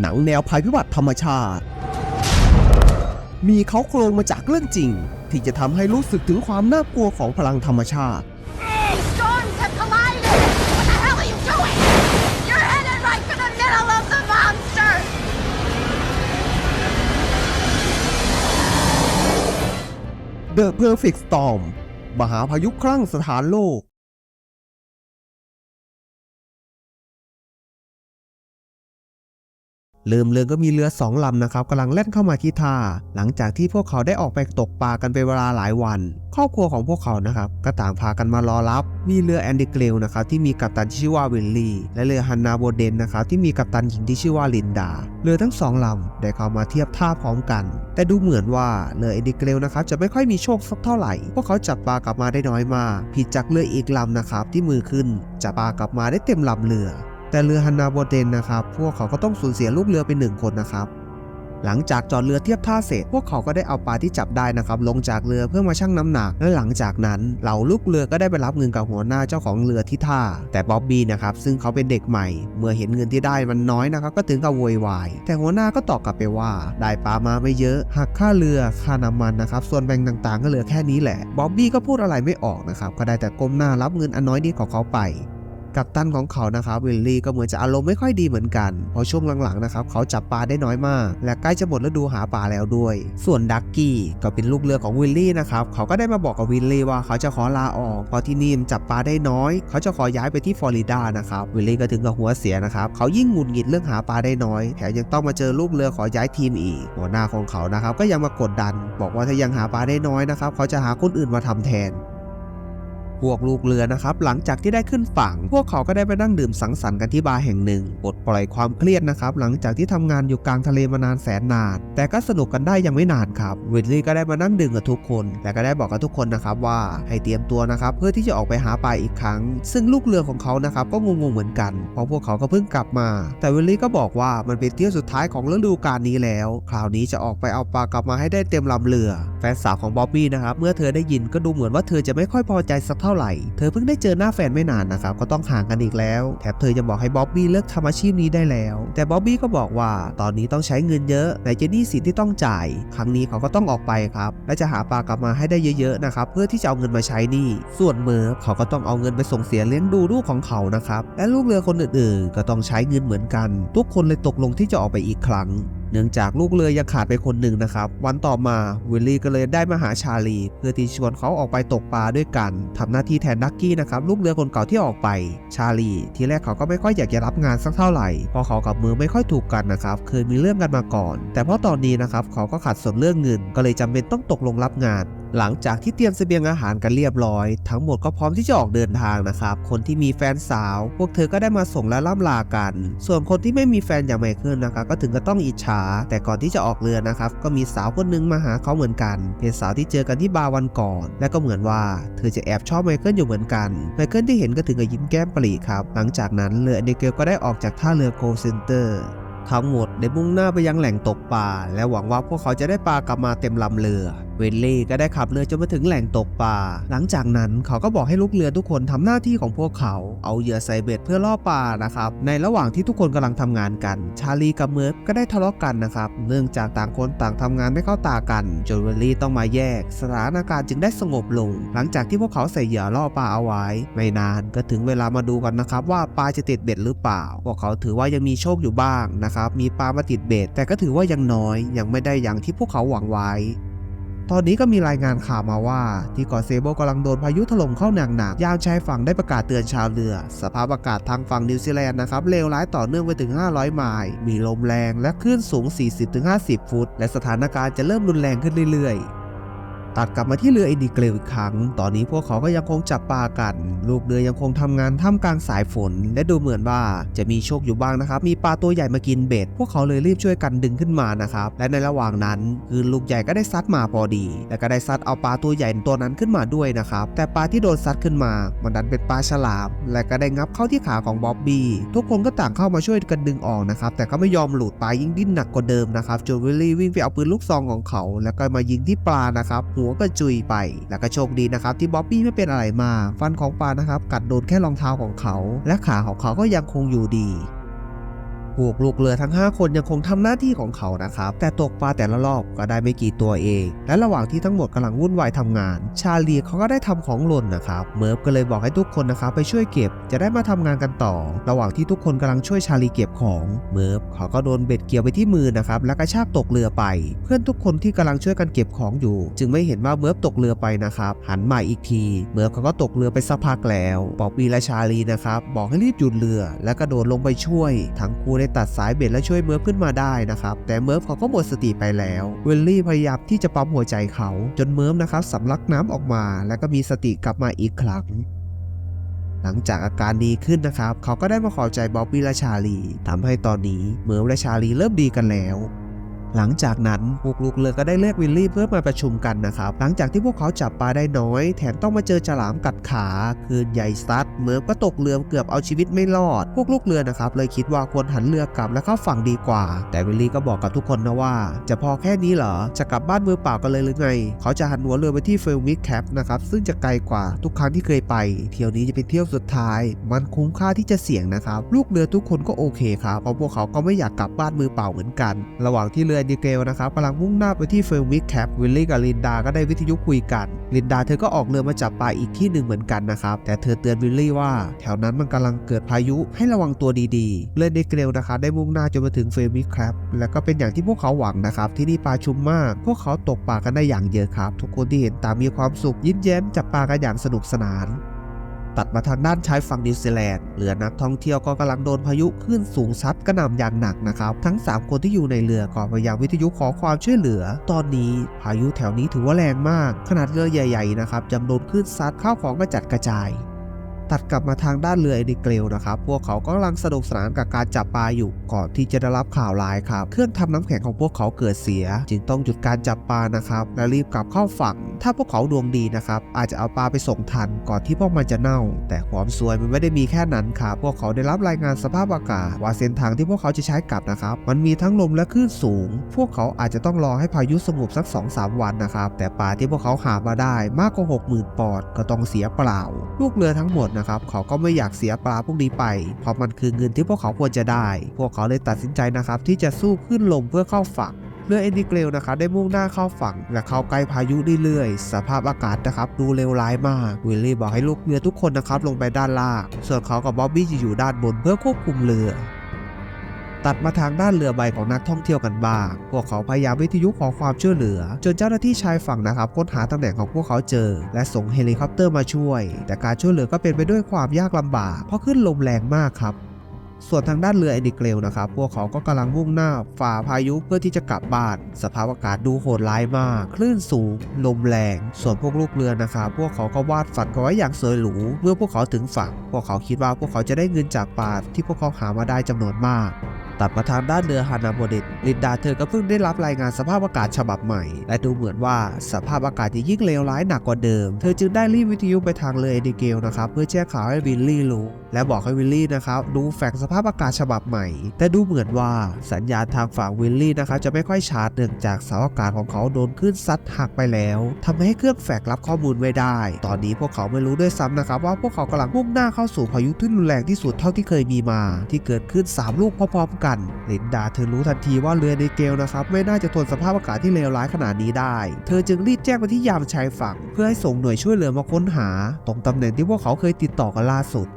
หนังแนวภัยพิบัติธรรมชาติ มีเขาโครงมาจากเรื่องจริง ที่จะทำให้รู้สึกถึงความน่ากลัวของพลังธรรมชาติ These storms have collided! What the hell are you doing? You're headed right for the middle of the monster! The Perfect Storm มหาพายุครั้งสถานโลก เริ่มเรืองก็มีเรือสองลำนะครับกำลังแล่นเข้ามาที่ท่า หลังจากที่พวกเขาได้ออกไปตกปลากันเป็นเวลาหลายวัน ครอบครัวของพวกเขานะครับก็ต่างพากันมารอรับ มีเรือแอนดิเกลนะครับที่มีกัปตันที่ชื่อว่าวิลลี่ และเรือฮันนาโบเดนนะครับที่มีกัปตันหญิงที่ชื่อว่าลินดา เรือทั้งสองลำได้เข้ามาเทียบท่าพร้อมกัน แต่ดูเหมือนว่าเรือแอนดิเกลนะครับจะไม่ค่อยมีโชคสักเท่าไหร่ พวกเขาจับปลากลับมาได้น้อยมาก ผิดจากเรืออีกลำนะครับที่มือขึ้นจับปลากลับมาได้เต็มลำเรือ แต่เรือฮันนาโบเดนนะครับ พวกเขาก็ต้องสูญเสียลูกเรือไปหนึ่งคนนะครับ หลังจากจอดเรือเทียบท่าเสร็จ พวกเขาก็ได้เอาปลาที่จับได้นะครับ ลงจากเรือเพื่อมาชั่งน้ำหนัก และหลังจากนั้นเหล่าลูกเรือก็ได้ไปรับเงินกับหัวหน้าเจ้าของเรือที่ท่า แต่บ๊อบบี้นะครับซึ่งเขาเป็นเด็กใหม่ เมื่อเห็นเงินที่ได้มันน้อยนะครับ ก็ถึงกับโวยวาย แต่หัวหน้าก็ตอบกลับไปว่า ได้ปลามาไม่เยอะหักค่าเรือค่าน้ำมันนะครับ ส่วนแบ่งต่างๆ ก็เหลือแค่นี้แหละบ๊อบบี้ก็พูดอะไรไม่ออกนะครับก็ได้แต่ก้มหน้ารับเงินอันน้อยนิดของเขาไป กัปตันของเขานะครับวิลลี่ก็เหมือนจะอารมณ์ไม่ค่อยดีเหมือนกันเพราะช่วงหลังๆนะครับเขาจับปลาได้น้อยมาก และใกล้จะหมดฤดูหาปลาแล้วด้วย ส่วนดักกี้ก็เป็นลูกเรือของวิลลี่นะครับเขาก็ได้มาบอกกับวิลลี่ว่าเขาจะขอลาออกเพราะที่นี่มันจับปลาได้น้อย เขาจะขอย้ายไปที่ฟลอริดานะครับวิลลี่ก็ถึงกับหัวเสียนะครับเขายิ่งหงุดหงิดเรื่องหาปลาได้น้อยแถมยังต้องมาเจอลูกเรือขอย้ายทีมอีก หัวหน้าของเขานะครับก็ยังมากดดัน บอกว่าถ้ายังหาปลาได้น้อยนะครับเขาจะหาคนอื่นมาทำแทน พวกลูกเรือนะครับหลังจากที่ได้ขึ้นฝั่ง พวกเขาก็ได้ไปนั่งดื่มสังสรรค์กันที่บาร์แห่งหนึ่งปลดปล่อยความเครียดนะครับหลังจากที่ทำงานอยู่กลางทะเลมานานแสนนาน แต่ก็สนุกกันได้ยังไม่นานครับวิลลี่ก็ได้มานั่งดื่มกับทุกคน แต่ก็ได้บอกกับทุกคนนะครับว่าให้เตรียมตัวนะครับเพื่อที่จะออกไปหาปลาอีกครั้ง ซึ่งลูกเรือของเขานะครับก็งงๆเหมือนกันเพราะพวกเขาก็เพิ่งกลับมา แต่วิลลี่ก็บอกว่ามันเป็นเที่ยวสุดท้ายของฤดูกาลนี้แล้ว คราวนี้จะออกไปเอาปลากลับมาให้ได้เต็มลำเรือ แฟนสาวของบ๊อบบี้นะครับเมื่อเธอได้ยินก็ดูเหมือนว่าเธอจะไม่ค่อยพอใจสักเท่าไหร่ เธอเพิ่งได้เจอหน้าแฟนไม่นานนะครับ ก็ต้องห่างกันอีกแล้ว แถมเธอจะบอกให้บ๊อบบี้เลิกทำอาชีพนี้ได้แล้ว แต่บ๊อบบี้ก็บอกว่าตอนนี้ต้องใช้เงินเยอะไหนจะหนี้สินที่ต้องจ่าย ครั้งนี้เขาก็ต้องออกไปครับ และจะหาปลากลับมาให้ได้เยอะๆนะครับ เพื่อที่จะเอาเงินมาใช้หนี้ ส่วนเมอร์ฟเขาก็ต้องเอาเงินไปส่งเสียเลี้ยงดูลูกของเขานะครับ และลูกเรือคนอื่นๆ ก็ต้องใช้เงินเหมือนกัน ทุกคนเลยตกลงที่จะออกไปอีกครั้ง เนื่องจากลูกเรือยังขาดไปคนหนึ่งนะครับ วันต่อมาวิลลี่ก็เลยได้มาหาชาลี เพื่อที่ชวนเขาออกไปตกปลาด้วยกันทำหน้าที่แทนดักกี้นะครับลูกเรือคนเก่าที่ออกไป ชาลี ทีแรกเขาก็ไม่ค่อยอยากจะรับงานสักเท่าไหร่เพราะเขากับมือไม่ค่อยถูกกันนะครับเคยมีเรื่องกันมาก่อน แต่เพราะตอนนี้นะครับเขาก็ขัดสนเรื่องเงิน ก็เลยจำเป็นต้องตกลงรับงาน หลังจากที่เตรียมเสบียงอาหารกันเรียบร้อย ทั้งหมดก็พร้อมที่จะออกเดินทางนะครับ คนที่มีแฟนสาว พวกเธอก็ได้มาส่งและล่ำลากัน ส่วนคนที่ไม่มีแฟนอย่างไมเคิลนะครับก็ถึงก็ต้องอิจฉา แต่ก่อนที่จะออกเรือนะครับก็มีสาวคนหนึงมาหาเขาเหมือนกัน เป็นสาวที่เจอกันที่บาร์วันก่อน และก็เหมือนว่าเธอจะแอบชอบไมเคิลอยู่เหมือนกันไมเคิลที่เห็นก็ถึงกับยิ้มแก้มปรีครับหลังจากนั้นเรือเอเนเกลก็ได้ออกจากท่าเรือโกลเซนเตอร์ทั้งหมดได้มุ่งหน้าไปยังแหล่งตกปลาและหวังว่าพวกเขาจะได้ปลากลับมาเต็มลำเรือ เวนลี่ก็ได้ขับเรือจนมาถึงแหล่งตกปลา หลังจากนั้นเขาก็บอกให้ลูกเรือทุกคนทำหน้าที่ของพวกเขา เอาเหยื่อใส่เบ็ดเพื่อล่อปลานะครับ ในระหว่างที่ทุกคนกำลังทำงานกัน ชาลีกับเมิร์ฟก็ได้ทะเลาะกันนะครับ เนื่องจากต่างคนต่างทำงานไม่เข้าตากันจนเวนลี่ต้องมาแยก สถานการณ์จึงได้สงบลง หลังจากที่พวกเขาใส่เหยื่อล่อปลาเอาไว้ ไม่นานก็ถึงเวลามาดูกันนะครับว่าปลาจะติดเบ็ดหรือเปล่า พวกเขาถือว่ายังมีโชคอยู่บ้างนะครับ มีปลามาติดเบ็ดแต่ก็ถือว่ายังน้อย ยังไม่ได้อย่างที่พวกเขาหวังไว้ ตอนนี้ก็มีรายงานข่าวมาว่าที่เกาะเซโบกำลังโดนพายุถล่มเข้าหนักหนักๆยามชายฝั่งได้ประกาศเตือนชาวเรือ สภาพอากาศทางฝั่งนิวซีแลนด์นะครับเลวร้ายต่อเนื่องไปถึง 500 ไมล์ มีลมแรงและคลื่นสูง 40-50 ฟุต และสถานการณ์จะเริ่มรุนแรงขึ้นเรื่อยๆ ตัดกลับมาที่เรือเอดิเกลอีกครั้ง ตอนนี้พวกเขาก็ยังคงจับปลากัน ลูกเรือยังคงทำงานท่ามกลางสายฝน และดูเหมือนว่าจะมีโชคอยู่บ้างนะครับ มีปลาตัวใหญ่มากินเบ็ด พวกเขาเลยรีบช่วยกันดึงขึ้นมานะครับ และในระหว่างนั้นคลื่นลูกใหญ่ก็ได้ซัดมาพอดี และก็ได้ซัดเอาปลาตัวใหญ่ตัวนั้นขึ้นมาด้วยนะครับ แต่ปลาที่โดนซัดขึ้นมา มันดันเป็นปลาฉลาม และก็ได้งับเข้าที่ขาของบ๊อบบี้ ทุกคนก็ต่างเข้ามาช่วยกันดึงออกนะครับ แต่ก็ไม่ยอมหลุดปลายิ่งดิ้นหนักกว่าเดิมนะครับจวิลลี่วิ่งไปเอาปืนลูกซองของเขา แล้วก็มายิงที่ปลานะครับหัวก็จุยไป แล้วก็โชคดีนะครับที่บ๊อบบี้ไม่เป็นอะไรมาก ฟันของปลานะครับกัดโดนแค่รองเท้าของเขา และขาของเขาก็ยังคงอยู่ดี พพวกลูกเรือทั้ง 5 คนยังคงทำหน้าที่ของเขานะครับ แต่ตกปลาแต่ละรอบก็ได้ไม่กี่ตัวเอง และระหว่างที่ทั้งหมดกำลังวุ่นวายทำงาน ชาลีเขาก็ได้ทำของหล่นนะครับ เมิร์ฟก็เลยบอกให้ทุกคนนะครับไปช่วยเก็บ จะได้มาทำงานกันต่อ ระหว่างที่ทุกคนกำลังช่วยชาลีเก็บของเมิร์ฟเขาก็โดนเบ็ดเกี่ยวไปที่มือนะครับแล้วกระชากตกเรือไป เพื่อนทุกคนที่กำลังช่วยกันเก็บของอยู่ จึงไม่เห็นว่าเมิร์ฟตกเรือไปนะครับหันมาอีกที เมิร์ฟเขาก็ตกเรือไปสักพักแล้วปอปปี้และชาลีนะครับบอกให้รีบหยุดเรือ แล้วกระโดดลงไปช่วย ทั้งคู่ได้ตัดสายเบ็ดและช่วยเมิร์ฟขึ้นมาได้นะครับ แต่เมิร์ฟเขาก็หมดสติไปแล้ว เวลลี่พยายามที่จะปั๊มหัวใจเขา จนเมิร์ฟนะครับสำลักน้ำออกมา แล้วก็มีสติกลับมาอีกครั้งหลังจากอาการดีขึ้นนะครับ เขาก็ได้มาขอใจบ๊อบบี้และชาลีทำให้ตอนนี้เมิร์ฟและชาลีเริ่มดีกันแล้ว หลังจากนั้นพวกลูกเรือก็ได้เรียกวิลลี่เพื่อมาประชุมกันนะครับ หลังจากที่พวกเขาจับปลาได้น้อย แถมต้องมาเจอฉลามกัดขาคืนใหญ่ซัดเมิร์ฟก็ตกเรือเกือบเอาชีวิตไม่รอด พวกลูกเรือนะครับเลยคิดว่าควรหันเรือกลับและเข้าฝั่งดีกว่า แต่วิลลี่ก็บอกกับทุกคนนะว่า จะพอแค่นี้เหรอจะกลับบ้านมือเปล่ากันเลยหรือไง เขาจะหันหัวเรือไปที่เฟลมิกแคปนะครับซึ่งจะไกลกว่าทุกครั้งที่เคยไป เที่ยวนี้จะเป็นเที่ยวสุดท้าย มันคุ้มค่าที่จะเสี่ยงนะครับลูกเรือทุกคนก็โอเคครับเพราะพวกเขาก็ไม่อยากกลับบ้านมือเปล่าเหมือนกัน ระหว่างที่เรือดีเกลนะครับกำลังมุ่งหน้าไปที่เฟลมิกแคปวิลลี่กับลินดาก็ได้วิทยุคุยกัน ลินดาเธอก็ออกเรือมาจับปลาอีกที่หนึ่งเหมือนกันนะครับ แต่เธอเตือนวิลลี่ว่า แถวนั้นมันกำลังเกิดพายุให้ระวังตัวดีๆ เรือดีเกลนะคะได้มุ่งหน้าจนมาถึงเฟลมิกแคปและก็เป็นอย่างที่พวกเขาหวังนะครับ ที่นี่ปลาชุมมาก พวกเขาตกปลากันได้อย่างเยอะครับ ทุกคนที่เห็นต่างมีความสุขยิ้มแย้มจับปลากันอย่างสนุกสนาน ตัดมาทางด้านชายฝั่งนิวซีแลนด์เรือนักท่องเที่ยวก็กำลังโดนพายุคลื่นสูงซัดกระหน่ำอย่างหนักนะครับทั้ง 3 คนที่อยู่ในเรือก็พยายามวิทยุขอความช่วยเหลือ ตอนนี้พายุแถวนี้ถือว่าแรงมาก ขนาดเรือใหญ่ ๆ นะครับจำโดนคลื่นซัดข้าวของกระจัดกระจาย ตัดกลับมาทางด้านเรือเอดิเกลนะครับ พวกเขากำลังสนุกสนานกับการจับปลาอยู่ก่อนที่จะได้รับข่าวร้ายครับ เครื่องทำน้ำแข็งของพวกเขาเกิดเสีย จึงต้องหยุดการจับปลานะครับ และรีบกลับเข้าฝั่ง ถ้าพวกเขาดวงดีนะครับ อาจจะเอาปลาไปส่งทันก่อนที่พวกมันจะเน่า แต่ความซวยมันไม่ได้มีแค่นั้นครับ พวกเขาได้รับรายงานสภาพอากาศว่าเส้นทางที่พวกเขาจะใช้กลับนะครับ มันมีทั้งลมและคลื่นสูง พวกเขาอาจจะต้องรอให้พายุสงบสัก 2-3 วันนะครับ แต่ปลาที่พวกเขาหามาได้มากกว่า 60,000 ปอนด์ก็ต้องเสียเปล่า ลูกเรือทั้งหมดนะครับเขาก็ไม่อยากเสียปลาพวกนี้ไป เพราะมันคือเงินที่พวกเขาควรจะได้ พวกเขาเลยตัดสินใจนะครับที่จะสู้ขึ้นลมเพื่อเข้าฝั่งเรือเอ็นดิเกลนะครับได้มุ่งหน้าเข้าฝั่ง และเข้าใกล้พายุเรื่อยๆ สภาพอากาศนะครับดูเลวร้ายมาก วิลลี่บอกให้ลูกเรือทุกคนนะครับลงไปด้านล่าง ส่วนเขากับบ๊อบบี้จะอยู่ด้านบนเพื่อควบคุมเรือ ตัดมาทางด้านเรือใบของนักท่องเที่ยวกันบ้าง พวกเขาพยายามวิทยุขอความช่วยเหลือ จนเจ้าหน้าที่ชายฝั่งนะครับค้นหาตำแหน่งของพวกเขาเจอ และส่งเฮลิคอปเตอร์มาช่วย แต่การช่วยเหลือก็เป็นไปด้วยความยากลำบาก เพราะขึ้นลมแรงมากครับส่วนทางด้านเรือเอดิเกลนะครับ พวกเขาก็กำลังมุ่งหน้าฝ่าพายุเพื่อที่จะกลับบ้าน สภาพอากาศดูโหดร้ายมาก คลื่นสูง ลมแรง ส่วนพวกลูกเรือนะครับ พวกเขาก็วาดฝันกันไว้อย่างสวยหรู เมื่อพวกเขาถึงฝั่ง พวกเขาคิดว่าพวกเขาจะได้เงินจากปลาที่พวกเขาหามาได้จำนวนมาก ตัดมาทางด้านเรือฮานาโมเดตลินดาเธอก็เพิ่งได้รับรายงานสภาพอากาศฉบับใหม่ และดูเหมือนว่าสภาพอากาศจะยิ่งเลวร้ายหนักกว่าเดิม เธอจึงได้รีบวิทยุไปทางเรือเอดิเกลนะครับเพื่อแจ้งข่าวให้วิลลี่รู้และบอกให้วิลลี่นะครับดูแฝงสภาพอากาศฉบับใหม่ แต่ดูเหมือนว่าสัญญาณทางฝั่งวิลลี่นะครับจะไม่ค่อยชัดเนื่องจากเสาอากาศของเขาโดนคลื่นซัดหักไปแล้วทำให้เครื่องแฝงรับข้อมูลไม่ได้ ตอนนี้พวกเขาไม่รู้ด้วยซ้ำนะครับว่าพวกเขากำลังมุ่งหน้าเข้าสู่พายุที่รุนแรงที่สุดเท่าที่เคยมีมา ที่เกิดขึ้นสามลูกพร้อมๆกันลินดาเธอรู้ทันทีว่าเรือในเกลนะครับไม่น่าจะทนสภาพอากาศที่เลวร้ายขนาดนี้ได้ เธอจึงรีบแจ้งไปที่ยามชายฝั่ง เพื่อให้ส่งหน่วยช่วยเหลือมาค้นหา ตรงตำแหน่งที่พวกเขาเคยติดต่อกันล่าสุด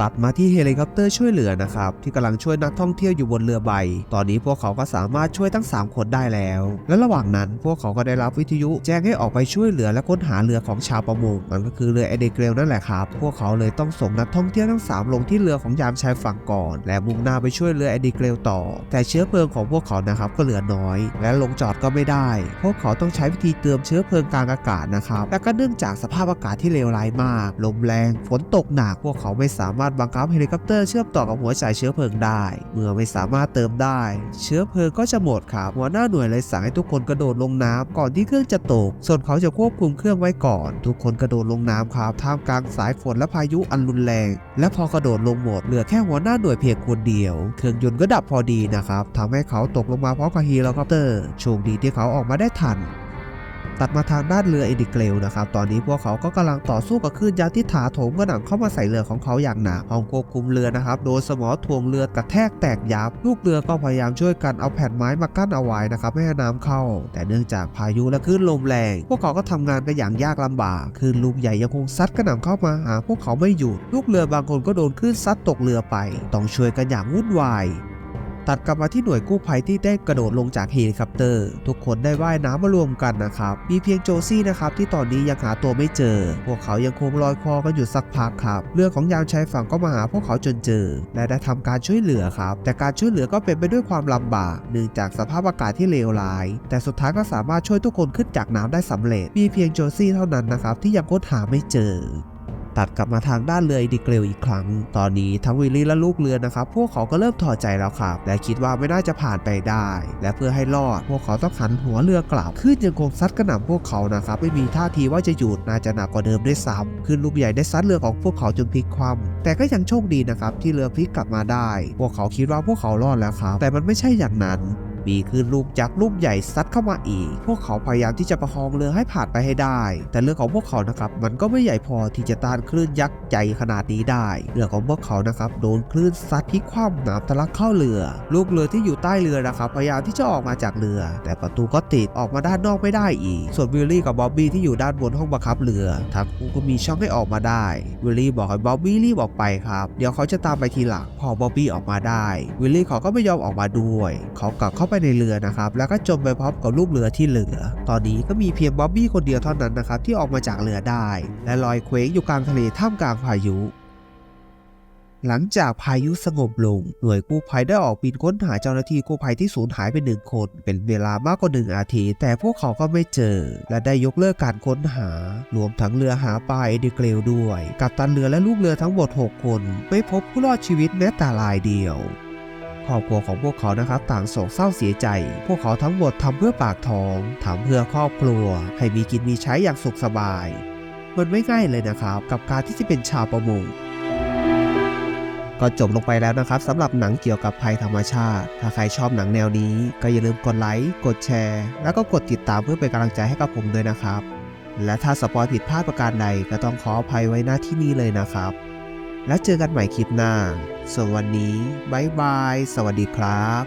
ตัดมาที่เฮลิคอปเตอร์ช่วยเหลือนะครับ ที่กำลังช่วยนักท่องเที่ยวอยู่บนเรือใบ ตอนนี้พวกเขาก็สามารถช่วยทั้ง 3 คนได้แล้ว และระหว่างนั้นพวกเขาก็ได้รับวิทยุแจ้งให้ออกไปช่วยเหลือและค้นหาเรือของชาวประมงมันก็คือเรือเอเดเกรลนั่นแหละครับ พวกเขาเลยต้องส่งนักท่องเที่ยวทั้ง 3 ลงที่เรือของยามชายฝั่งก่อน และมุ่งหน้าไปช่วยเรือเอเดเกรลต่อ แต่เชื้อเพลิงของพวกเขานะครับก็เหลือน้อย และลงจอดก็ไม่ได้ พวกเขาต้องใช้วิธีเติมเชื้อเพลิงกลางอากาศนะครับและก็เนื่องจากสภาพอากาศที่เลวร้ายมากลมแรงฝนตกหนักพวกเขาไม่สามารถบังคับเฮลิคอปเตอร์เชื่อมต่อกับหัวจ่ายเชื้อเพลิงได้ เมื่อไม่สามารถเติมได้ เชื้อเพลิงก็จะหมดครับหัวหน้าหน่วยเลยสั่งให้ทุกคนกระโดดลงน้ำก่อนที่เครื่องจะตก ส่วนเขาจะควบคุมเครื่องไว้ก่อน ทุกคนกระโดดลงน้ำครับท่ามกลางสายฝนและพายุอันรุนแรง และพอกระโดดลงหมดเหลือแค่หัวหน้าหน่วยเพียงคนเดียว เครื่องยนต์ก็ดับพอดีนะครับทำให้เขาตกลงมาพร้อมกับเฮลิคอปเตอร์โชคดีที่เขาออกมาได้ทัน ตัดมาทางด้านเรือเอดิเกลนะครับ ตอนนี้พวกเขาก็กำลังต่อสู้กับคลื่นยักษ์ที่ถาโถมกระหน่ำเข้ามาใส่เรือของเขาอย่างหนักห้องควบคุมเรือนะครับ โดนสมอถ่วงเรือกระแทกแตกยับ ลูกเรือก็พยายามช่วยกันเอาแผ่นไม้มากั้นเอาไว้นะครับไม่ให้น้ำเข้า แต่เนื่องจากพายุและคลื่นลมแรง พวกเขาก็ทำงานกันอย่างยากลำบาก คลื่นลูกใหญ่ยังคงซัดกระหน่ำเข้ามาหาพวกเขาไม่หยุด ลูกเรือบางคนก็โดนคลื่นซัดตกเรือไป ต้องช่วยกันอย่างวุ่นวาย ตัดกลับมาที่หน่วยกู้ภัยที่ได้กระโดดลงจากเฮลิคอปเตอร์ ทุกคนได้ว่ายน้ำมารวมกันนะครับ มีเพียงโจซี่นะครับที่ตอนนี้ยังหาตัวไม่เจอ พวกเขายังคงลอยคอกันอยู่สักพักครับ เรือของยามชายฝั่งก็มาหาพวกเขาจนเจอ และได้ทำการช่วยเหลือครับ แต่การช่วยเหลือก็เป็นไปด้วยความลำบาก เนื่องจากสภาพอากาศที่เลวร้าย แต่สุดท้ายก็สามารถช่วยทุกคนขึ้นจากน้ำได้สำเร็จ มีเพียงโจซี่เท่านั้นนะครับที่ยังค้นหาไม่เจอ ตัดกลับมาทางด้านเรืออีดิเกลอีกครั้ง ตอนนี้ทั้งวิลลี่และลูกเรือนะครับพวกเขาก็เริ่มถอดใจแล้วครับและคิดว่าไม่น่าจะผ่านไปได้ และเพื่อให้รอด พวกเขาต้องหันหัวเรือกลับขึ้นยังคงซัดกระหน่ำพวกเขานะครับไม่มีท่าทีว่าจะหยุดน่าจะหนักกว่าเดิมด้วยซ้ำขึ้นลูกใหญ่ได้ซัดเรือของพวกเขาจนพลิกคว่ำแต่ก็ยังโชคดีนะครับที่เรือพลิกกลับมาได้ พวกเขาคิดว่าพวกเขารอดแล้วครับแต่มันไม่ใช่อย่างนั้น มีคลื่นลูกยักษ์ลูกใหญ่ซัดเข้ามาอีก พวกเขาพยายามที่จะประคองเรือให้ผ่านไปให้ได้ แต่เรือของพวกเขานะครับมันก็ไม่ใหญ่พอที่จะต้านคลื่นยักษ์ใหญ่ขนาดนี้ได้ เรือของพวกเขานะครับโดนคลื่นซัดพลิกคว่ำน้ำทะลักเข้าเรือ ลูกเรือที่อยู่ใต้เรือนะครับพยายามที่จะออกมาจากเรือ แต่ประตูก็ติดออกมาด้านนอกไม่ได้อีก ส่วนวิลลี่กับบ๊อบบี้ที่อยู่ด้านบนห้องบังคับเรือทั้งคู่ก็มีช่องให้ออกมาได้วิลลี่บอกให้บ๊อบบี้รีบออกไปครับเดี๋ยวเขาจะตามไปทีหลังพอบ๊อบบี้ออกมาได้วิลลี่เขาก็ไม่ยอมออกมาด้วย เขากลับเข้าไปในเรือนะครับ แล้วก็จมไปพร้อมกับลูกเรือที่เหลือ ตอนนี้ก็มีเพียงบ๊อบบี้คนเดียวเท่านั้นนะครับที่ออกมาจากเรือได้ และลอยเคว้งอยู่กลางทะเลท่ามกลางพายุ หลังจากพายุสงบลง หน่วยกู้ภัยได้ออกบินค้นหาเจ้าหน้าที่กู้ภัยที่สูญหายไปหนึ่งคน เป็นเวลามากกว่าหนึ่งอาทิตย์แต่พวกเขาก็ไม่เจอ และได้ยกเลิกการค้นหา รวมทั้งเรือหาปลาเอดิเกลด้วย กับตันเรือและลูกเรือทั้งหมด 6 คน ไม่พบผู้รอดชีวิตแม้แต่รายเดียว ครอบครัวของพวกเขานะครับต่างโศกเศร้าเสียใจ พวกเขาทั้งหมดทำเพื่อปากท้องทำเพื่อครอบครัว ให้มีกินมีใช้อย่างสุขสบาย มันไม่ง่ายเลยนะครับกับการที่จะเป็นชาวประมงก็จบลงไปแล้วนะครับสำหรับหนังเกี่ยวกับภัยธรรมชาติ ถ้าใครชอบหนังแนวนี้ ก็อย่าลืมกดไลค์ กดแชร์ แล้วก็กดติดตามเพื่อเป็นกำลังใจให้กับผมด้วยนะครับ และถ้าสปอยผิดพลาดประการใดก็ต้องขออภัยไว้หน้าที่นี้เลยนะครับ แล้วเจอกันใหม่คลิปหน้า ส่วนวันนี้บายบาย สวัสดีครับ